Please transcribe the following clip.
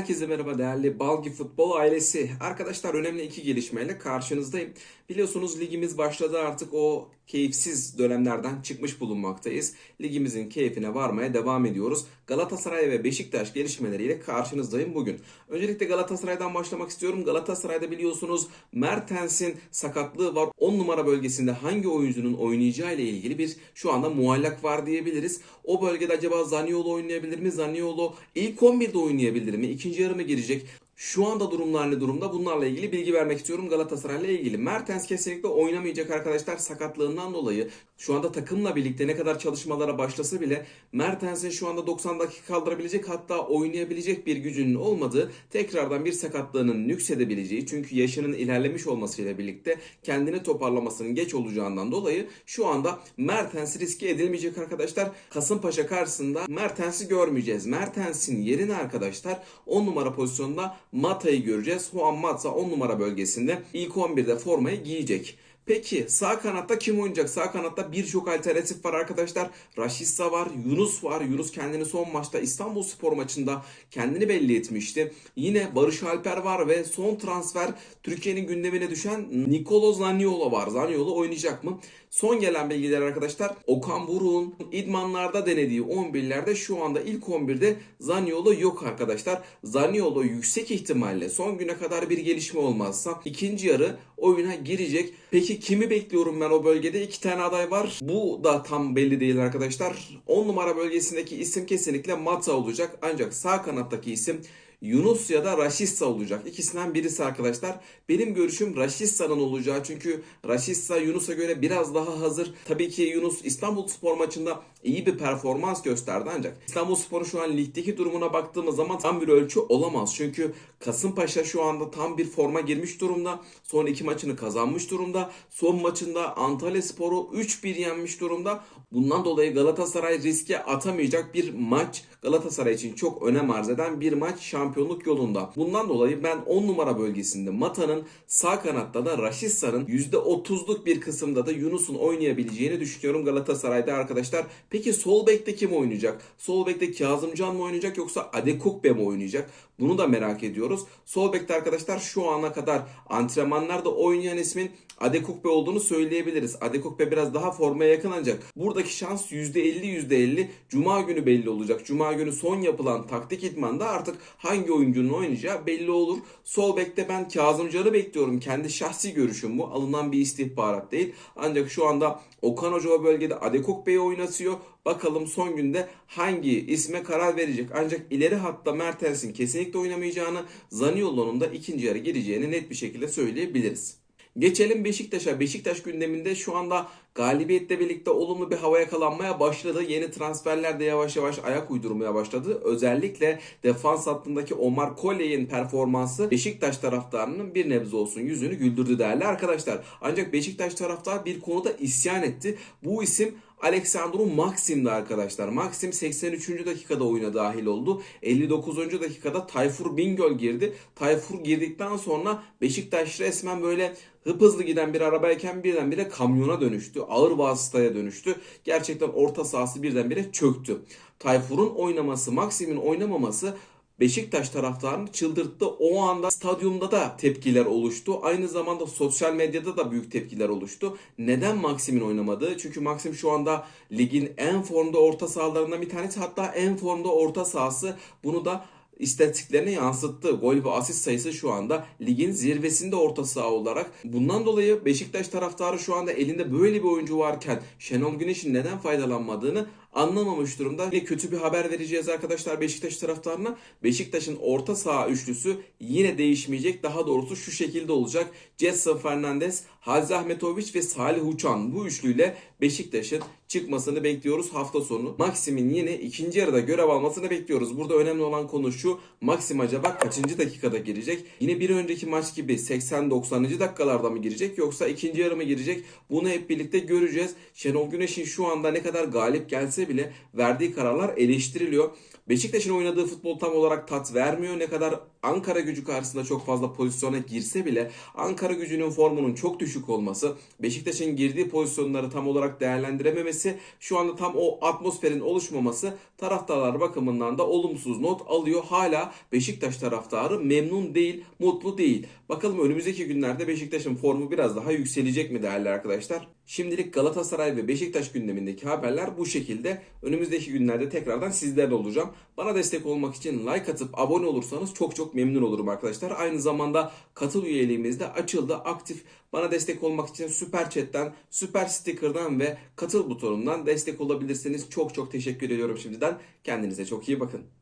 Herkese merhaba değerli Balgi Futbol ailesi. Arkadaşlar önemli iki gelişmeyle karşınızdayım. Biliyorsunuz ligimiz başladı artık o keyifsiz dönemlerden çıkmış bulunmaktayız. Ligimizin keyfine varmaya devam ediyoruz. Galatasaray ve Beşiktaş gelişmeleriyle karşınızdayım bugün. Öncelikle Galatasaray'dan başlamak istiyorum. Galatasaray'da biliyorsunuz Mertens'in sakatlığı var. 10 numara bölgesinde hangi oyuncunun oynayacağı ile ilgili bir şu anda muallak var diyebiliriz. O bölgede acaba Zaniolo oynayabilir mi? Zaniolo ilk 11'de oynayabilir mi? İkinci yarı mı girecek? Şu anda durumlar ne durumda? Bunlarla ilgili bilgi vermek istiyorum Galatasaray'la ilgili. Mertens kesinlikle oynamayacak arkadaşlar sakatlığından dolayı. Şu anda takımla birlikte ne kadar çalışmalara başlasa bile Mertens'in şu anda 90 dakika kaldırabilecek hatta oynayabilecek bir gücünün olmadığı tekrardan bir sakatlığının nüksedebileceği çünkü yaşının ilerlemiş olmasıyla birlikte kendini toparlamasının geç olacağından dolayı şu anda Mertens riske edilmeyecek arkadaşlar. Kasımpaşa karşısında Mertens'i görmeyeceğiz. Mertens'in yerine arkadaşlar 10 numara pozisyonda Mata'yı göreceğiz. Juan Mata 10 numara bölgesinde ilk 11'de formayı giyecek. Peki sağ kanatta kim oynayacak? Sağ kanatta birçok alternatif var arkadaşlar. Raşissa var, Yunus var. Yunus kendini son maçta İstanbul Spor maçında kendini belli etmişti. Yine Barış Alper var ve son transfer Türkiye'nin gündemine düşen Nicolo Zaniolo var. Zaniolo oynayacak mı? Son gelen bilgiler arkadaşlar Okan Buruk'un idmanlarda denediği 11'lerde şu anda ilk 11'de Zaniolo yok arkadaşlar. Zaniolo yüksek ihtimalle son güne kadar bir gelişme olmazsa ikinci yarı oyuna girecek. Peki kimi bekliyorum ben o bölgede? İki tane aday var. Bu da tam belli değil arkadaşlar. 10 numara bölgesindeki isim kesinlikle Mata olacak. Ancak sağ kanattaki isim Yunus ya da Raşissa olacak. İkisinden birisi arkadaşlar. Benim görüşüm Raşissa'nın olacağı. Çünkü Raşissa Yunus'a göre biraz daha hazır. Tabii ki Yunus İstanbul Spor maçında iyi bir performans gösterdi ancak İstanbul Spor'un şu an ligdeki durumuna baktığımız zaman tam bir ölçü olamaz. Çünkü Kasımpaşa şu anda tam bir forma girmiş durumda. Son iki maçını kazanmış durumda. Son maçında Antalya Spor'u 3-1 yenmiş durumda. Bundan dolayı Galatasaray riske atamayacak bir maç. Galatasaray için çok önem arz eden bir maç şampiyonluk yolunda. Bundan dolayı ben 10 numara bölgesinde Mata'nın sağ kanatta da Raşissa'nın %30'luk bir kısımda da Yunus'un oynayabileceğini düşünüyorum Galatasaray'da arkadaşlar. Peki sol bekte kim oynayacak? Sol bekte Kazımcan mı oynayacak yoksa Adekukbe mi oynayacak? Bunu da merak ediyoruz. Sol bekte arkadaşlar şu ana kadar antrenmanlarda oynayan ismin Adekukbe olduğunu söyleyebiliriz. Adekukbe biraz daha formaya yakın ancak buradaki şans %50 %50 Cuma günü belli olacak. Cuma günü son yapılan taktik idmanda artık hangi oyuncunun oynayacağı belli olur. Sol bekte ben Kazımcan'ı bekliyorum. Kendi şahsi görüşüm bu. Alınan bir istihbarat değil. Ancak şu anda Okan Hoca o bölgede Adekukbe'yi oynatıyor. Bakalım son günde hangi isme karar verecek. Ancak ileri hatta Mertens'in kesinlikle oynamayacağını, Zaniolo'nun da ikinci yarı gireceğini net bir şekilde söyleyebiliriz. Geçelim Beşiktaş'a. Beşiktaş gündeminde şu anda galibiyetle birlikte olumlu bir hava yakalanmaya başladı. Yeni transferler de yavaş yavaş ayak uydurmaya başladı. Özellikle defans hattındaki Omar Colley'in performansı Beşiktaş taraftarının bir nebze olsun yüzünü güldürdü değerli arkadaşlar. Ancak Beşiktaş taraftar bir konuda isyan etti. Bu isim Alexandru Maxim'di arkadaşlar. Maxim 83. dakikada oyuna dahil oldu. 59. dakikada Tayfur Bingöl girdi. Tayfur girdikten sonra Beşiktaş resmen böyle hıp hızlı giden bir arabayken birdenbire kamyona dönüştü. Ağır vasıtaya dönüştü. Gerçekten orta sahası birdenbire çöktü. Tayfur'un oynaması, Maxim'in oynamaması Beşiktaş taraftarını çıldırttı. O anda stadyumda da tepkiler oluştu. Aynı zamanda sosyal medyada da büyük tepkiler oluştu. Neden Maxim'in oynamadığı? Çünkü Maxim şu anda ligin en formda orta sahalarından bir tanesi. Hatta en formda orta sahası. Bunu da istatistiklerine yansıttı. Gol ve asist sayısı şu anda ligin zirvesinde orta saha olarak. Bundan dolayı Beşiktaş taraftarı şu anda elinde böyle bir oyuncu varken Şenol Güneş'in neden faydalanmadığını anlamamış durumda. Yine kötü bir haber vereceğiz arkadaşlar Beşiktaş taraftarına. Beşiktaş'ın orta saha üçlüsü yine değişmeyecek. Daha doğrusu şu şekilde olacak. Jetson Fernandez, Hazi Ahmetoviç ve Salih Uçan bu üçlüyle Beşiktaş'ın çıkmasını bekliyoruz hafta sonu. Maxim'in yine ikinci yarıda görev almasını bekliyoruz. Burada önemli olan konu şu. Maxim acaba kaçıncı dakikada girecek? Yine bir önceki maç gibi 80-90. dakikalarda mı girecek yoksa ikinci yarı mı girecek? Bunu hep birlikte göreceğiz. Şenol Güneş'in şu anda ne kadar galip gelse gelse bile verdiği kararlar eleştiriliyor. Beşiktaş'ın oynadığı futbol tam olarak tat vermiyor. Ne kadar Ankara gücü karşısında çok fazla pozisyona girse bile Ankara gücünün formunun çok düşük olması, Beşiktaş'ın girdiği pozisyonları tam olarak değerlendirememesi, şu anda tam o atmosferin oluşmaması taraftarlar bakımından da olumsuz not alıyor. Hala Beşiktaş taraftarı memnun değil, mutlu değil. Bakalım önümüzdeki günlerde Beşiktaş'ın formu biraz daha yükselecek mi değerli arkadaşlar? Şimdilik Galatasaray ve Beşiktaş gündemindeki haberler bu şekilde. Önümüzdeki günlerde tekrardan sizlerle olacağım. Bana destek olmak için like atıp abone olursanız çok çok memnun olurum arkadaşlar. Aynı zamanda katıl üyeliğimiz de açıldı, aktif. Bana destek olmak için Süper Chat'ten, Süper Sticker'dan ve katıl butonundan destek olabilirseniz çok çok teşekkür ediyorum şimdiden. Kendinize çok iyi bakın.